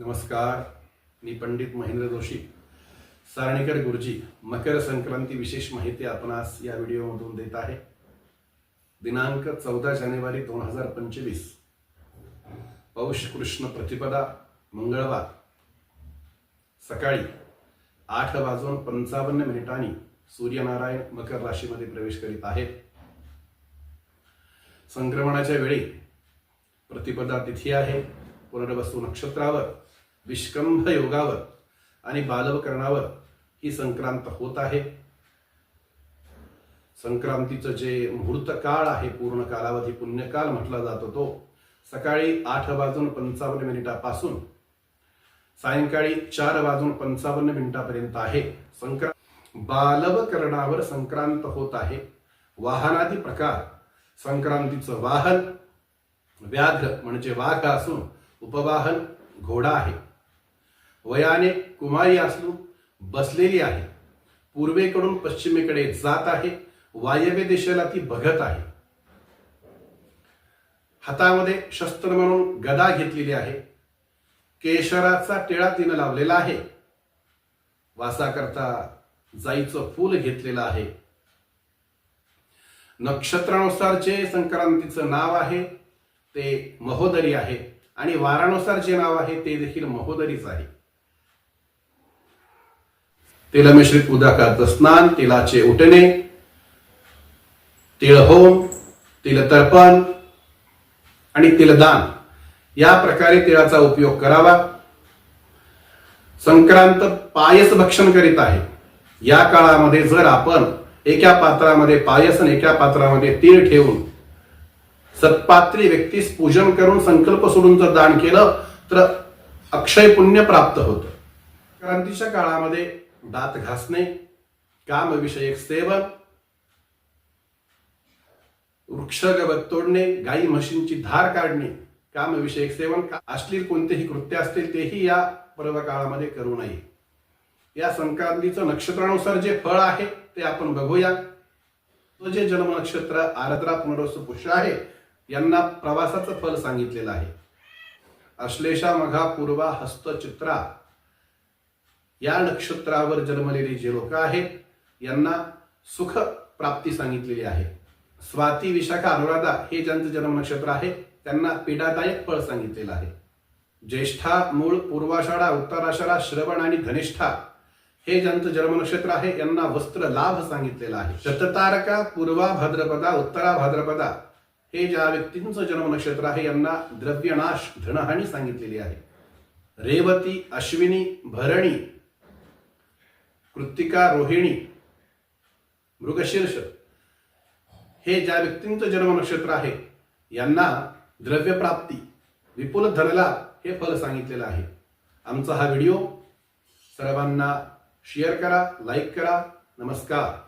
नमस्कार मी पंडित महेंद्र जोशी. सारणेकर गुरुजी मकर संक्रांती विशेष माहिती आपणास या व्हिडिओमधून देत आहे. दिनांक चौदा जानेवारी दोन हजार पंचवीस. पौष कृष्ण प्रतिपदा मंगळवार. सकाळी आठ वाजून पंचावन्न मिनिटांनी सूर्यनारायण मकर राशीमध्ये प्रवेश करीत आहेत. संक्रमणाच्या वेळी प्रतिपदा तिथी आहे. पुनर्वसू नक्षत्रावर. विष्कंभ योगावर आणि बालवकरणावर ही संक्रांत होत आहे. संक्रांतीचं जे मुहूर्त काळ आहे पूर्ण कालावधी पुण्यकाल म्हटला जातो तो सकाळी आठ वाजून पंचावन्न मिनिटापासून सायंकाळी चार वाजून पंचावन्न मिनिटापर्यंत आहे. संक्रांत बालवकरणावर संक्रांत होत आहे. वाहनादी प्रकार संक्रांतीचं वाहन व्याघ्र म्हणजे वाघ असून उपवाहन घोडा आहे. वयाने कुमारी असून बसलेली आहे. पूर्वेकडून पश्चिमेकडे जात आहे वायव्य दिशेला ती बघत आहे. हातामध्ये शस्त्र म्हणून गदा घेतलेली आहे. केशराचा टिळा तिनं लावलेला आहे. वासाकरता जाईचं फूल घेतलेलं आहे. नक्षत्रानुसार जे संक्रांतीचं नाव आहे ते महोदरी आहे. आणि वारानुसार जे नाव आहे ते देखील महोदरीच आहे. तेलमिश्रित उदाकाचं स्नान तिलाचे उठणे तिळ तिळहोम तिलतर्पण आणि तिलदान या प्रकारे तिळाचा उपयोग करावा. संक्रांत पायस भक्षण करीत आहे. या काळामध्ये जर आपण एका पात्रामध्ये पायस आणि एका पात्रामध्ये तीळ ठेवून सत्पात्री व्यक्तीस पूजन करून संकल्प सोडून जर दान केलं तर अक्षय पुण्य प्राप्त होतं. क्रांतीच्या काळामध्ये दात घासणे कामविषयक सेवन वृक्षगवत तोडणे गाई म्हशींची धार काढणे कामविषयक सेवन का- अश्लील कोणतेही कृत्य असतील तेही या पर्व काळामध्ये करू नये. या संक्रांतीचं नक्षत्रानुसार जे फळ आहे ते आपण बघूया. तो जे जन्म नक्षत्र आरद्रा पुनर्वसू पुष्य आहे यांना प्रवासाचं फल सांगितलेलं आहे. अश्लेषा मघा पूर्वा हस्त चित्रा या नक्षत्रावर जन्मलेली जे लोक आहेत यांना सुख प्राप्ती सांगितलेली आहे. स्वाती विशाखा अनुराधा हे ज्यांचं जन्म नक्षत्र आहे त्यांना पीडादायक फळ सांगितलेलं आहे. ज्येष्ठा मूळ पूर्वाषाढा उत्तराषाढा श्रवण आणि धनिष्ठा हे ज्यांचं जन्म नक्षत्र आहे यांना वस्त्र लाभ सांगितलेला आहे. शततारका पूर्वा भाद्रपदा उत्तरा भाद्रपदा हे ज्या व्यक्तींचं जन्म नक्षत्र आहे यांना द्रव्यनाश धनहानी सांगितलेली आहे. रेवती अश्विनी भरणी कृत्तिका रोहिणी मृगशीर्ष हे ज्या व्यक्तींचं जन्म नक्षत्र आहे यांना द्रव्यप्राप्ती विपुल धनलाभ हे फल सांगितलेलं आहे. आमचा हा व्हिडिओ सर्वांना शेअर करा लाईक करा नमस्कार.